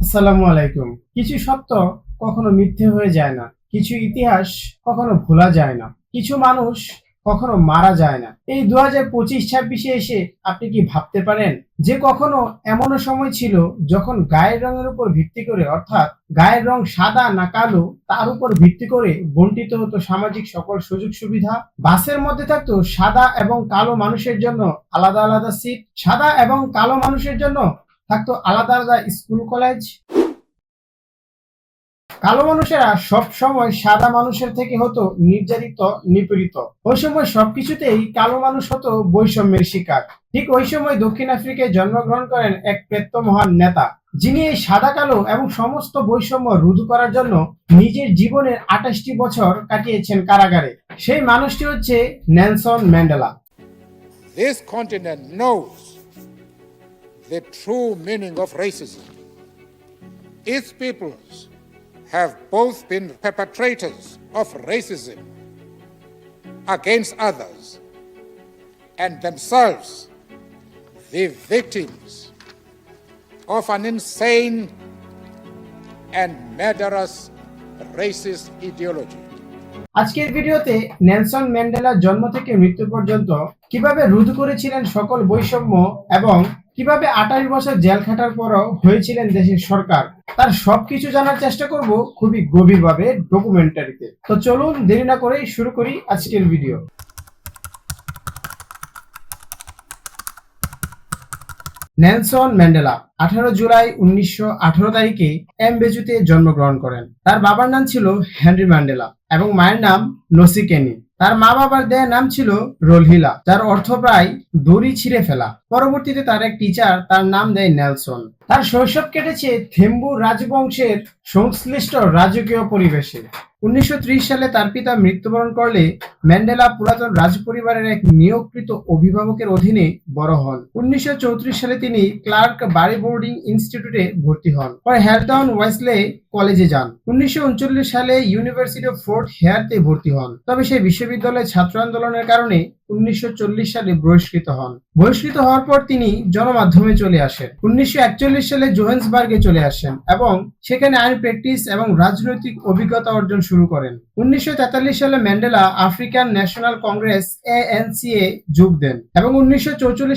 আসসালামু আলাইকুম। কিছু সত্য কখনো মিথ্যে হয়ে যায় না। কিছু ইতিহাস কখনো ভোলা যায় না। কিছু মানুষ কখনো মারা যায় না। এই দু হাজার পঁচিশ ছাব্বিশে এসে আপনি কি ভাবতে পারেন যে কখনো এমনও সময় ছিল যখন গায়ের রঙের উপর ভিত্তি করে, অর্থাৎ গায়ের রং সাদা না কালো, তার উপর ভিত্তি করে বন্টিত হতো সামাজিক সকল সুযোগ সুবিধা? বাসের মধ্যে থাকতো সাদা এবং কালো মানুষের জন্য আলাদা আলাদা সিট, সাদা এবং কালো মানুষের জন্য থাকতো আলাদা আলাদা স্কুল, কলেজ। কালো মানুষেরা সব সময় সাদা মানুষের থেকে হতো নির্যাতিত, নিপীড়িত। ওই সময় সবকিছুতেই কালো মানুষ হতো বৈষম্যের শিকার। ঠিক ওই সময় দক্ষিণ আফ্রিকায় জন্মগ্রহণ করেন এক পেত্ত মহান নেতা, যিনি এই সাদা, কালো এবং সমস্ত বৈষম্য রুধু করার জন্য নিজের জীবনের আঠাশটি বছর কাটিয়েছেন কারাগারে। সেই মানুষটি হচ্ছে Nelson Mandela. This continent knows the true meaning of racism. Its peoples have both been perpetrators of racism against others and themselves the victims of an insane and murderous racist ideology. আজকের ভিডিওতে Nelson ম্যান্ডেলার জন্ম থেকে মৃত্যু পর্যন্ত কীভাবে রোধ করেছিলেন সকল বৈষম্য এবং কীভাবে আঠাশ বছর জেল খাটার পরও হয়েছিলেন দেশের সরকার, তার সবকিছু জানার চেষ্টা করব খুবই গভীরভাবে ডকুমেন্টারিতে তো চলুন দেরি না করেই শুরু করি আজকের ভিডিও নেলসন ম্যান্ডেলা আঠারো জুলাই উনিশশো আঠারো তারিখে এমবেজুতে জন্মগ্রহণ করেন। তার বাবার নাম ছিল হেনরি ম্যান্ডেলা এবং মায়ের নাম নসিকেনি তার মা বাবার দেয়া নাম ছিল রোলহিলা, যার অর্থ প্রায় দড়ি ছিঁড়ে ফেলা। পরবর্তীতে তার এক টিচার তার নাম দেয় নেলসন। তার শৈশব কেটেছে থেম্বু রাজবংশের সংশ্লিষ্ট রাজকীয় পরিবেশে। উনিশশো ত্রিশ সালে তার পিতা মৃত্যুবরণ করলে ম্যান্ডেলা পুরাতন রাজপরিবারের এক নিয়োগকৃত অভিভাবকের অধীনে বড় হন। উনিশশো চৌত্রিশ সালে তিনি ক্লার্ক বাড়ি বোর্ডিং ইনস্টিটিউটে ভর্তি হন। পরে হ্যালটাউন ওয়েসলে কলেজে যান। উনিশশো উনচল্লিশ সালে ইউনিভার্সিটি অফ ফোর্ট হেয়ারতে ভর্তি হন। তবে সেই বিশ্ববিদ্যালয়ে ছাত্র আন্দোলনের কারণে উনিশশো চল্লিশ সালে বহিষ্কৃত হন। বহিষ্কৃত হওয়ার পর তিনি জনমাধ্যমে চলে আসেন। উনিশশো সালে জোহেন্সবার্গে চলে আসেন এবং সেখানে আইন, প্র্যাকটিস এবং রাজনৈতিক অভিজ্ঞতা অর্জন শুরু করেন। উনিশশো তেতাল্লিশ সালে Mandela African National Congress ANC এ যোগ দেন এবং উনিশশো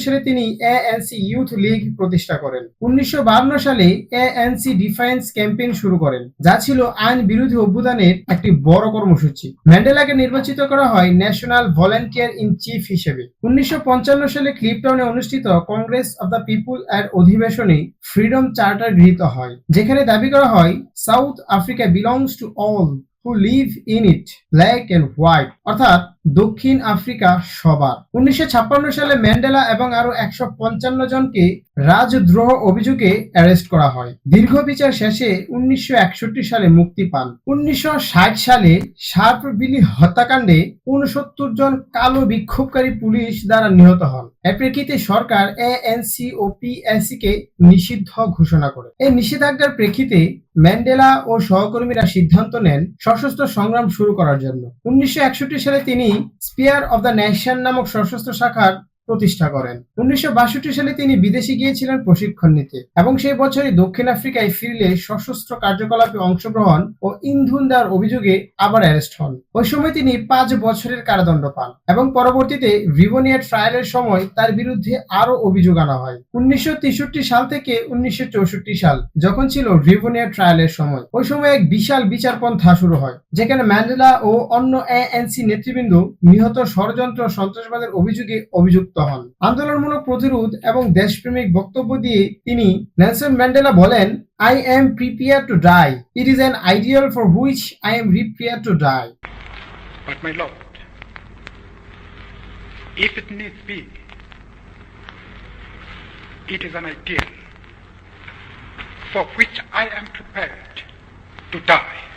সালে তিনি এএনসি ইউথ লীগ প্রতিষ্ঠা করেন। উনিশশো সালে এএনসি ডিফেন্স ক্যাম্পেইন শুরু করেন, যা ছিল আইন বিরোধী অভ্যুত্থানের একটি বড় কর্মসূচি। ম্যান্ডেলাকে নির্বাচিত করা হয় ন্যাশনাল ভলেন্টিয়ার ইন চিফ হিসেবে। উনিশশো পঞ্চান্ন সালে ক্লিপটাউনে অনুষ্ঠিত কংগ্রেস অব দ্য পিপুল এর অধিবেশনে ফ্রিডম চার্টার গৃহীত হয়, যেখানে দাবি করা হয়, South Africa belongs to all who live in it, black and white. অর্থাৎ দক্ষিণ আফ্রিকা সবার। উনিশশো ছাপ্পান্ন সালে ম্যান্ডেলা এবং আরও একশো পঞ্চান্ন জনকে রাজদ্রোহ অভিযোগে অ্যারেস্ট করা হয়। দীর্ঘ বিচার শেষে উনিশশো একষট্টি সালে মুক্তি পান। উনিশশো ষাট সালে সার্পবিলি হত্যাকাণ্ডে উনসত্তর জন কালো বিক্ষোভকারী পুলিশ দ্বারা নিহত হন। এর প্রেক্ষিতে সরকার এএনসি ও পিএসসি কে নিষিদ্ধ ঘোষণা করে। এই নিষেধাজ্ঞার প্রেক্ষিতে ম্যান্ডেলা ও সহকর্মীরা সিদ্ধান্ত নেন সশস্ত্র সংগ্রাম শুরু করার জন্য। উনিশশো একষট্টি সালে তিনি স্পিয়ার অব দ্য নেশন নামক সশস্ত্র শাখার প্রতিষ্ঠা করেন। উনিশশো বাষট্টি সালে তিনি বিদেশে গিয়েছিলেন প্রশিক্ষণ নিতে এবং সেই বছরই দক্ষিণ আফ্রিকায় ফিরলে সশস্ত্র কার্যকলাপে অংশগ্রহণ ও ইন্ধন দেওয়ার অভিযোগে আবার অ্যারেস্ট হন। ওই সময় তিনি পাঁচ বছরের কারাদণ্ড পান এবং পরবর্তীতে রিভোনিয়া ট্রায়ালের সময় তার বিরুদ্ধে আরও অভিযোগ আনা হয়। উনিশশো তেষট্টি সাল থেকে উনিশশো চৌষট্টি সাল যখন ছিল রিভোনিয়া ট্রায়ালের সময়, ওই সময় এক বিশাল বিচারপন্থা শুরু হয়, যেখানে ম্যান্ডেলা ও অন্য এএনসি নেতৃবৃন্দ নিহত ষড়যন্ত্র সন্ত্রাসবাদের অভিযোগে অভিযুক্ত হন আন্দোলনমূলক প্রতিরোধ এবং দেশপ্রেমিক বক্তব্য দিয়ে তিনি নেলসন ম্যান্ডেলা বলেন I am prepared to die. It is an ideal for which I am prepared to die. But my lord, if it needs be, it is an ideal for which I am prepared to die.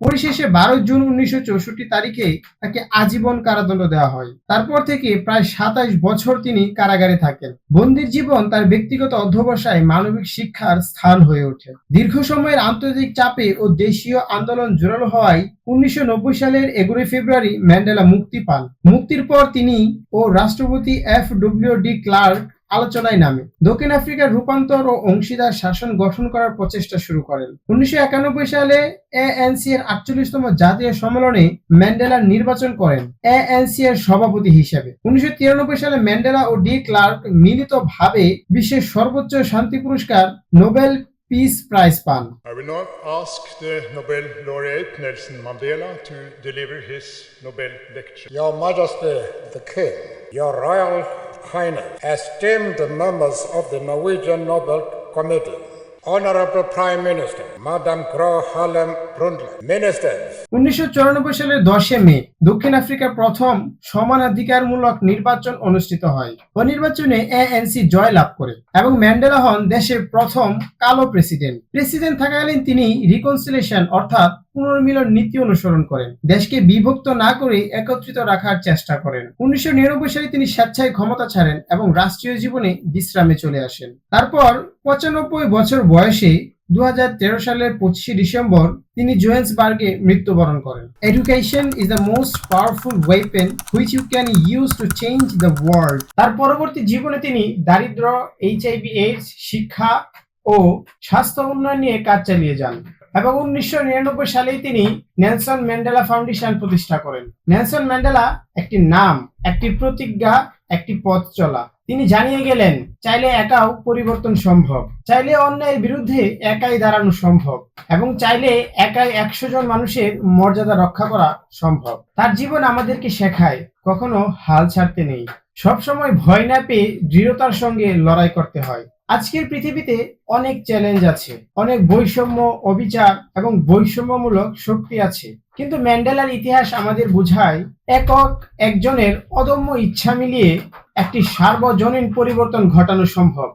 পরিশেষে বারো June উনিশশো চৌষট্টি তারিখে তাকে আজীবন কারাদণ্ড দেওয়া হয়। তারপর থেকে প্রায় সাতাশ বছর তিনি কারাগারে থাকেন। বন্দির জীবন তার ব্যক্তিগত অধ্যবসায় মানবিক শিক্ষার স্থান হয়ে ওঠে। দীর্ঘ সময়ের আন্তর্জাতিক চাপে ও দেশীয় আন্দোলন জোরালো হওয়ায় উনিশশো নব্বই সালের এগারোই ফেব্রুয়ারি ম্যান্ডেলা মুক্তি পান। মুক্তির পর তিনি ও রাষ্ট্রপতি এফ ডব্লিউ ডি ক্লার্ক আলোচনায় নামে। দক্ষিণ আফ্রিকার রূপান্তর ও অংশীদার শাসন গঠন করার প্রচেষ্টা শুরু করেন। উনিশশো একানব্বই সালে এএনসি এর আটচল্লিশতম জাতীয় সম্মেলনে ম্যান্ডেলার নির্বাচন করেন এএনসি এর সভাপতি হিসেবে। উনিশশো তিরানব্বই সালে ম্যান্ডেলা ও ডি ক্লার্ক মিলিতভাবে বিশ্বের সর্বোচ্চ শান্তি পুরস্কার নোবেল পিস প্রাইজ পান। I will now ask the Nobel laureate Nelson Mandela to deliver his Nobel lecture. Your Majesty the King, Your Royal Highness, esteemed members of the Norwegian Nobel Committee, Honorable Prime Minister, Madam Gro Harlem Brundtland, Ministers, উনিশশো চুরানব্বই সালের দশে মে দক্ষিণ আফ্রিকার প্রথম সমানাধিকারমূলক নির্বাচন অনুষ্ঠিত হয়। ও নির্বাচনে এএনসি জয় লাভ করে এবং ম্যান্ডেলা হন দেশের প্রথম কালো প্রেসিডেন্ট। প্রেসিডেন্ট থাকাকালীন তিনি রিকনসিলেশন অর্থাৎ পুনর্মিলন নীতি অনুসরণ করেন। দেশকে বিভক্ত না করে একত্রিত রাখার চেষ্টা করেন। উনিশশো নিরানব্বই সালে তিনি স্বেচ্ছায় ক্ষমতা ছাড়েন এবং রাষ্ট্রীয় জীবনে বিশ্রামে চলে আসেন। তারপর পঁচানব্বই বছর বয়সে দুই হাজার তেরো সালের পঁচিশে ডিসেম্বর তিনি জোহেন্সবার্গে মৃত্যুবরণ করেন। Education is the most powerful weapon which you can use to change the world তার পরবর্তী জীবনে তিনি দারিদ্র এইচআইভি এইডস শিক্ষা ও স্বাস্থ্য উন্নয়ন নিয়ে কাজ চালিয়ে যান। এবং উনিশশো নিরানব্বই সালেই তিনি নেলসন ম্যান্ডেলা ফাউন্ডেশন প্রতিষ্ঠা করেন। নেলসন ম্যান্ডেলা একটি নাম, একটি প্রতিজ্ঞা, একটি পথ চলা। তিনি জানিয়ে গেলেন, চাইলে একাও পরিবর্তন সম্ভব। চাইলে অন্যায়ের বিরুদ্ধে একাই দাঁড়ানো সম্ভব এবং চাইলে একাই একশো জন মানুষের মর্যাদা রক্ষা করা সম্ভব। তার জীবন আমাদেরকে শেখায়, কখনো হাল ছাড়তে নেই। সবসময় ভয় না পেয়ে দৃঢ়তার সঙ্গে লড়াই করতে হয়। আজকের পৃথিবীতে অনেক চ্যালেঞ্জ আছে, অনেক বৈষম্য অবিচার এবং বৈষম্যমূলক শক্তি আছে। কিন্তু ম্যান্ডেলার ইতিহাস আমাদের বোঝায়, একক একজনের অদম্য ইচ্ছা মিলিয়ে একটি সার্বজনীন পরিবর্তন ঘটানো সম্ভব।